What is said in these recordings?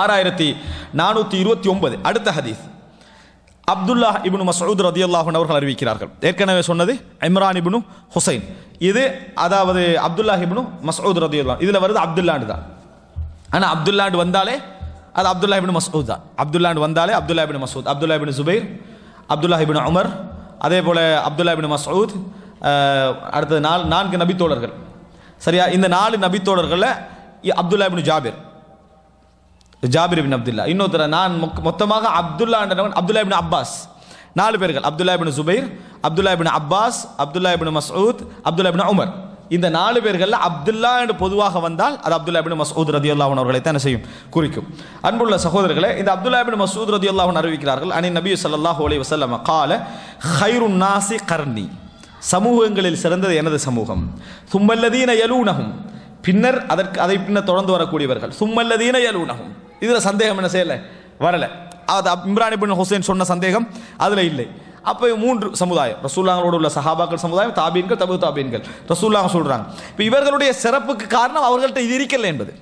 ஆறாயிரத்தி நானூற்றி இருபத்தி ஒன்பது. அடுத்த ஹதீஸ். அப்துல்லா இப்னு மசூத் ரதியல்லாஹு அவர்கள் அறிவிக்கிறார்கள். ஏற்கனவே சொன்னது இம்ரான் இப்னு ஹுசைன். இது அதாவது அப்துல்லா இப்னு மசூத் ரதியல்லா இதில் வருது அப்துல்லாண்டு தான். ஆனால் அப்துல்லாண்டு வந்தாலே அது அப்துல்லா இபின் மசூத் தான். அப்துல்லாண்டு வந்தாலே Abdullah ibn Masood Abdullah ibn Zubair Abdullah ibn Umar அதே போல் அப்துல்லா இபின் மசூத் அடுத்தது நாலு நான்கு நபித்தோழர்கள். சரியா? இந்த நாலு நபித்தோழர்களில் Abdullah ibn Jabir. Jabir Abdullah. இன்னொருத்தர் நான் மொத்தமாக அப்துல்லா என்றவன் அப்துல்லா இபின் அப்பாஸ். நாலு பேர்கள் Abdullah ibn Zubair Abdullah ibn Abbas Abdullah ibn Masood Abdullah ibn Umar. இந்த நாலு பேர்களில் அப்துல்லா என்று பொதுவாக வந்தால் அது அப்துல்லா இபின் மசூத் ரதி அல்லாஹன் அவர்களை தான் செய்யும் குறிக்கும். அன்புள்ள சகோதரர்களே இந்த அப்துல்லா இபின் மசூத் ரதி அல்லாஹன் அறிவிக்கிறார்கள் அனி நபி சல்லாஹூ அலி வசல்லம் கால ஹைருன் நாசி கர்ணி சமூகங்களில் சிறந்தது எனது சமூகம். சும்மல்லதீன எலூனகும் பின்னர் அதற்கு அதை பின்னர் தொடர்ந்து வரக்கூடியவர்கள் சும்மல்லதீன எலூனகும் இதில் சந்தேகம் என்ன செய்யலை? வரலை. அது இம்ரானி இம்ரான் ஹுசைன் சொன்ன சந்தேகம் அதில் இல்லை. அப்போ மூன்று சமுதாயம் ரசூல்லாங்களோடு உள்ள சஹாபாக்கள் சமுதாயம் தாபீன்கள் தபு தாபீன்கள். ரசூல்லாங்க சொல்கிறாங்க இப்போ இவர்களுடைய சிறப்புக்கு காரணம் அவர்கள்ட்ட இது இருக்கலை என்பது.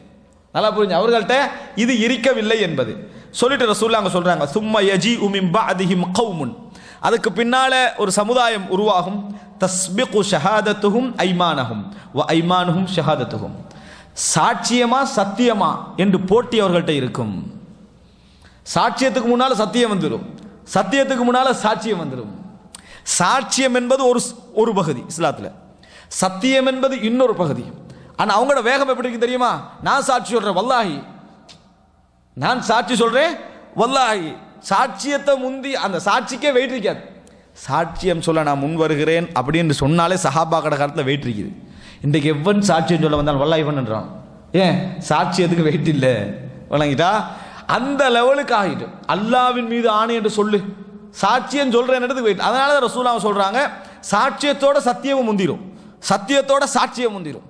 நல்லா புரிஞ்சு? அவர்கள்ட்ட இது இருக்கவில்லை என்பது. சொல்லிட்டு ரசூல்லாங்க சொல்கிறாங்க சும்மா யஜி உமிம் பாதிஹிம் கவுமுன் அதுக்கு பின்னால ஒரு சமுதாயம் உருவாகும். தஸ்பிகு ஷஹாதத்துகும் ஐமானகும் வ ஷஹாதத்துகும் சாட்சியமா சத்தியமா என்று போட்டி அவர்கள்ட்ட இருக்கும். சாட்சியத்துக்கு முன்னால் சத்தியம் வந்துடும் சத்தியத்துக்கு முன்னால் சாட்சியம் வந்துடும் சாட்சியம் என்பது ஒரு ஸ்- ஒரு பகுதி இஸ்லாத்தில். சத்தியம் என்பது இன்னொரு பகுதி. ஆனால் அவங்களோட வேகம் எப்படி இருக்கு தெரியுமா? நான் சாட்சி சொல்கிறேன் வல்லாஹி. நான் சாட்சி சொல்கிறேன் வல்லாஹி. சாட்சியத்தை முந்தி அந்த சாட்சிக்கே வெயிட் இருக்காது. சாட்சியம் சொல்ல நான் முன் வருகிறேன் அப்படின்னு சொன்னாலே சஹாபாக்கட காலத்தில் வெயிட் இருக்குது. இன்றைக்கு எவன் சாட்சியம் சொல்ல வந்தாலும் வல்லா இவன்ன்றான் ஏன்? சாட்சியத்துக்கு வெயிட் இல்லை? வழங்கிட்டா? அந்த லெவலுக்கு ஆகிட்டு. அல்லாவின் மீது ஆணை என்று சொல்லு. சாட்சியம் சொல்றேன் வெயிட் அதனால தான் ரசூலாவை சொல்கிறாங்க சாட்சியத்தோட சத்தியமும் முந்திரும். சத்தியத்தோட சாட்சியம் முந்திரும்.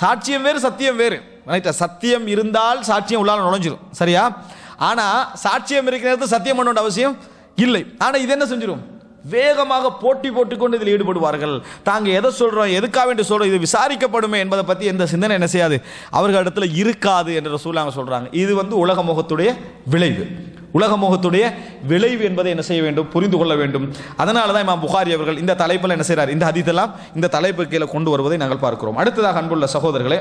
சாட்சியம் வேறு சத்தியம் வேறு. ரைட்டா சத்தியம் இருந்தால் சாட்சியம் உள்ளால நுழைஞ்சிரும். சரியா? ஆனால் சாட்சியம் இருக்கிறது சத்தியம் பண்ண வேண்டிய அவசியம் இல்லை. ஆனால் இது என்ன செஞ்சிடும் வேகமாக போட்டி போட்டுக்கொண்டு இதில் ஈடுபடுவார்கள். தாங்கள் எதை சொல்கிறோம் எதுக்காக வேண்டி சொல்கிறோம் இது விசாரிக்கப்படுமே என்பதை பற்றி எந்த சிந்தனை என்ன செய்யாது? அவர்களிடத்துல இருக்காது என்ற ரசூலாங்க சொல்கிறாங்க இது வந்து உலக முகத்துடைய விளைவு. உலக முகத்துடைய விளைவு என்பதை என்ன செய்ய வேண்டும்? புரிந்து கொள்ள வேண்டும். அதனால தான் இமாம் புகாரி அவர்கள் இந்த தலைப்பில் என்ன செய்கிறார் இந்த ஹதீத்தெல்லாம் இந்த தலைப்பு கீழே கொண்டு வருவதை நாங்கள் பார்க்கிறோம். அடுத்ததாக அன்புள்ள சகோதரர்களே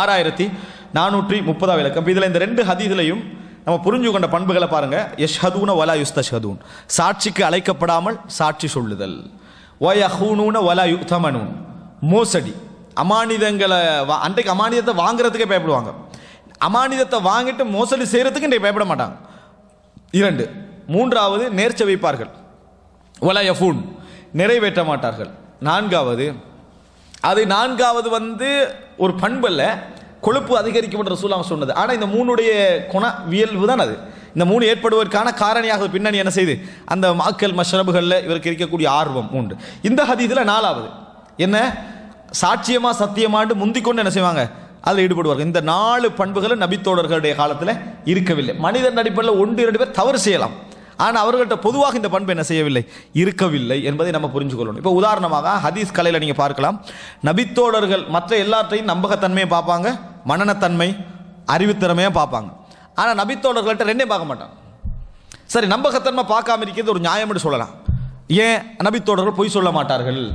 ஆறாயிரத்தி நானூற்றி முப்பதாவது இலக்கம் இதில் இந்த ரெண்டு ஹதீதிலையும் நம்ம புரிஞ்சு கொண்ட பண்புகளை பாருங்க. யஷ்ஹதூன வலா யுஸ்தஷதூன் சாட்சிக்கு அழைக்கப்படாமல் சாட்சி சொல்லுதல். ஒயஹூனூன வலா யுத்தமனூன் மோசடி. அமானிதங்களை வா- அன்றைக்கு அமானிதத்தை வாங்குறதுக்கே பயப்படுவாங்க. அமானிதத்தை வாங்கிட்டு மோசடி செய்கிறதுக்கு இன்றைக்கு பயப்பட மாட்டாங்க. இரண்டு. மூன்றாவது நேர்ச்ச வைப்பார்கள். ஒலயஃபூன் நிறைவேற்ற மாட்டார்கள். நான்காவது அது நான்காவது வந்து ஒரு பண்பல்ல. கொழுப்பு அதிகரிக்கும் ரசூலாம் சொன்னது. ஆனால் இந்த மூணுடைய குண வியல்பு தான் அது. இந்த மூணு ஏற்படுவதற்கான காரணியாக பின்னணி என்ன செய்து அந்த மாக்கல் மஷ்ரபுகளில் இவருக்கு இருக்கக்கூடிய ஆர்வம் உண்டு. இந்த ஹதீதில் நாலாவது. என்ன? சாட்சியமாக சத்தியமாண்டு முந்திக்கொண்டு என்ன செய்வாங்க? அதில் ஈடுபடுவார்கள். இந்த நாலு பண்புகளும் நபித்தோழர்களுடைய காலத்தில் இருக்கவில்லை. மனிதன் அடிப்படையில் ஒன்று இரண்டு பேர் தவறு செய்யலாம். ஆனால் அவர்கள்ட்ட பொதுவாக இந்த பண்பு என்ன செய்யவில்லை? இருக்கவில்லை என்பதை நம்ம புரிஞ்சு கொள்ளணும். இப்போ உதாரணமாக ஹதீஸ் கலையில் நீங்கள் பார்க்கலாம். நபித்தோழர்கள் மற்ற எல்லாற்றையும் நம்பகத்தன்மையை பார்ப்பாங்க. மனநத்தன்மை அறிவுத்திறமையாக பார்ப்பாங்க. ஆனால் நபித்தோழர்கள்ட்ட ரெண்டையும் பார்க்க மாட்டாங்க. சரி நம்பகத்தன்மை பார்க்காம இருக்கிறது ஒரு நியாயம்னு சொல்லலாம். ஏன்? நபித்தோழர்கள் பொய் சொல்ல மாட்டார்கள்.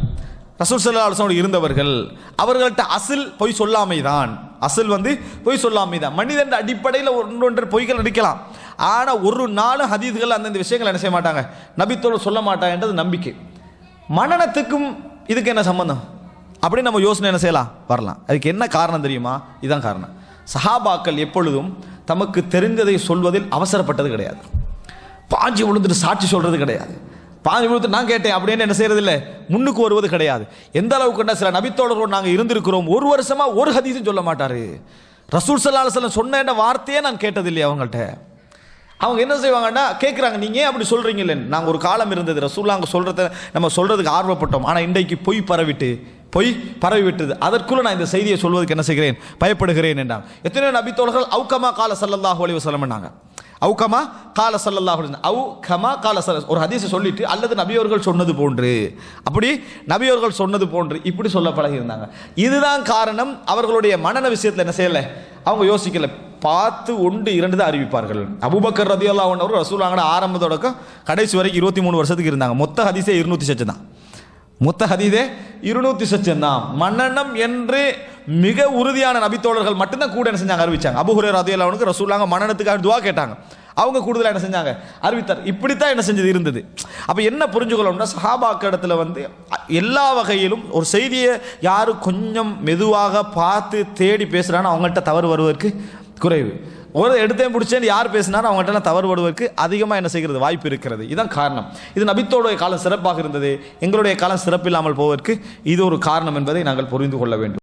ரசூல் சல்லா அலுவலோடு இருந்தவர்கள் அவர்கள்ட்ட அசில் பொய் சொல்லாமை தான். அசில் வந்து பொய் சொல்லாமை தான். மனிதன் அடிப்படையில் ஒன்றொன்று பொய்கள் நடிக்கலாம். ஆனால் ஒரு நாளும் ஹதீதுகள் அந்தந்த விஷயங்கள் என்ன செய்ய மாட்டாங்க? நபித்தோடு சொல்ல மாட்டாங்கன்றது நம்பிக்கை. மனநத்துக்கும் இதுக்கு என்ன சம்பந்தம்? அப்படின்னு நம்ம யோசனை என்ன செய்யலாம்? வரலாம். அதுக்கு என்ன காரணம் தெரியுமா? இதுதான் காரணம். சஹாபாக்கள் எப்பொழுதும் தமக்கு தெரிந்ததை சொல்வதில் அவசரப்பட்டது கிடையாது. பாஞ்சி விழுந்துட்டு சாட்சி சொல்கிறது கிடையாது. பாஞ்சி விழுந்து நான் கேட்டேன் அப்படின்னு என்ன செய்யறது இல்லை முன்னுக்கு வருவது கிடையாது. எந்த அளவுக்கு சில நபித்தோழர்கள் நாங்கள் இருந்திருக்கிறோம்? ஒரு வருஷமாக ஒரு ஹதீஸும் சொல்ல மாட்டார். ரசூல் சல்லா அலுவலம் சொன்ன வார்த்தையே நான் கேட்டதில்லையே அவங்கள்ட்ட. அவங்க என்ன செய்வாங்கன்னா கேட்குறாங்க நீங்கள் ஏன் அப்படி சொல்கிறீங்களே நாங்கள் ஒரு காலம் இருந்தது. ரசூல்லா அங்கே சொல்கிறத நம்ம சொல்கிறதுக்கு ஆர்வப்பட்டோம். ஆனால் இன்றைக்கு பொய் பரவிட்டு பொய் பரவி விட்டது. அதற்குள்ள நான் இந்த செய்தியை சொல்வதற்கு என்ன செய்கிறேன்? பயப்படுகிறேன் என்றான். எத்தனையோ நபித்தோழர்கள் அவுக்கமா கால சல்லல்லாஹு அலைஹி வஸல்லம் பண்ணாங்க அவுக்கமா கால சல்லல்லாஹு அலைஹி அவு கமா கால சல்ல ஒரு ஹதீஸை சொல்லிட்டு அல்லது நபியவர்கள் சொன்னது போன்று. அப்படி நபியவர்கள் சொன்னது போன்று இப்படி சொல்ல பழகி இருந்தாங்க. இதுதான் காரணம் அவர்களுடைய மனன விஷயத்தில் என்ன செய்யலை? அவங்க யோசிக்கல. பார்த்து ஒன்று இரண்டு தான் அறிவிப்பார்கள். அபுபக்கர் ரதியல்லா ஒன்றவர் ரசூலாங்கட ஆரம்ப தொடக்கம் கடைசி வரைக்கும் இருபத்தி மூணு வருஷத்துக்கு இருந்தாங்க. மொத்த ஹதீஸே இருநூத்தி சச்சு தான். மொத்த ஹதீதே இருநூத்தி சச்சம் தான். மன்னனம் என்று மிக உறுதியான நபித்தோழர்கள் மட்டும்தான் கூட என்ன செஞ்சாங்க அறிவிச்சாங்க. அதே அவனுக்கு ரசூலாங்க மன்னனத்துக்காக துவா கேட்டாங்க. அவங்க கூடுதலாக என்ன செஞ்சாங்க? அறிவித்தார். இப்படித்தான் என்ன செஞ்சது இருந்தது. அப்போ என்ன புரிஞ்சுக்கணும்னா சஹாபாக்க இடத்துல வந்து எல்லா வகையிலும் ஒரு செய்தியை யாரும் கொஞ்சம் மெதுவாக பார்த்து தேடி பேசுகிறான்னு அவங்கள்ட்ட தவறு வருவதற்கு குறைவு. ஒரு எடுத்தேன் பிடிச்சேன்னு யார் பேசினாலும் அவங்கள்ட்ட தவறு வருவதற்கு அதிகமாக என்ன செய்கிறது? வாய்ப்பு இருக்கிறது. இதுதான் காரணம். இது நபித்தோடைய காலம் சிறப்பாக இருந்தது. எங்களுடைய காலம் சிறப்பில்லாமல் போவதற்கு இது ஒரு காரணம் என்பதை நாங்கள் புரிந்து கொள்ள வேண்டும்.